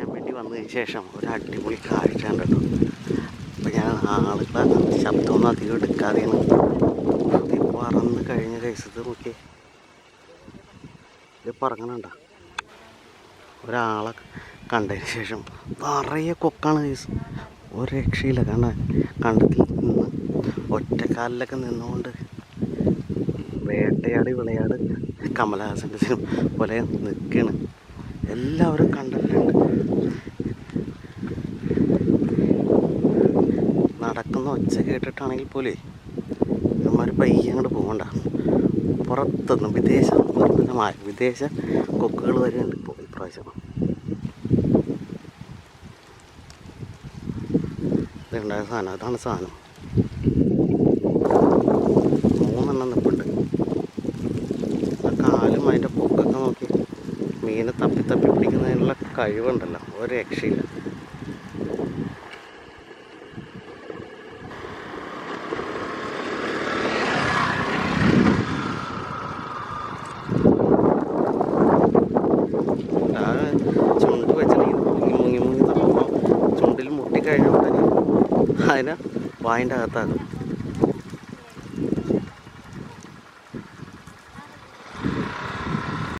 പിടിക്കാൻ വേണ്ടി വന്നതിന് ശേഷം ഒരു അടിപൊളി കാഴ്ച ഉണ്ട് കേട്ടോ അപ്പം ഞാൻ ആളുകളെ ശബ്ദമൊന്നും അധികം എടുക്കാതെയാണ്. ഇത് പറന്ന് കഴിഞ്ഞ കഴിച്ചത് നോക്കി ഇത് പറങ്ങണണ്ട? ഒരാളെ കണ്ടതിന് ശേഷം നിറയെ കൊക്കാണ് കേസ് ഒരു രക്ഷയില്ല. കാരണം കണ്ടത്തിൽ നിന്ന് ഒറ്റക്കാലിലൊക്കെ നിന്നുകൊണ്ട് വേട്ടയാടി വിളയാട് കമലഹാസന്റെ പോലെ നിൽക്കുകയാണ് എല്ലാവരും കണ്ടിട്ടുണ്ട്. നടക്കുന്ന ഒച്ച കേട്ടിട്ടാണെങ്കിൽ പോലെ അമ്മമാർ പയ്യെ അങ്ങോട്ട് പോകണ്ട. പുറത്തുനിന്ന് വിദേശ നിർമ്മിതമായ വിദേശ കൊക്കുകൾ വരെയുണ്ട് ഇപ്പോൾ ഇപ്രാവശ്യം ഇതുണ്ടായ സാധനം അതാണ് സാധനം. മീനെ തപ്പി തപ്പി പിടിക്കുന്നതിനുള്ള കഴിവുണ്ടല്ലോ. ഒരു രക്ഷയില്ല. അതിനെ വായിന്റെ അകത്താക്കും.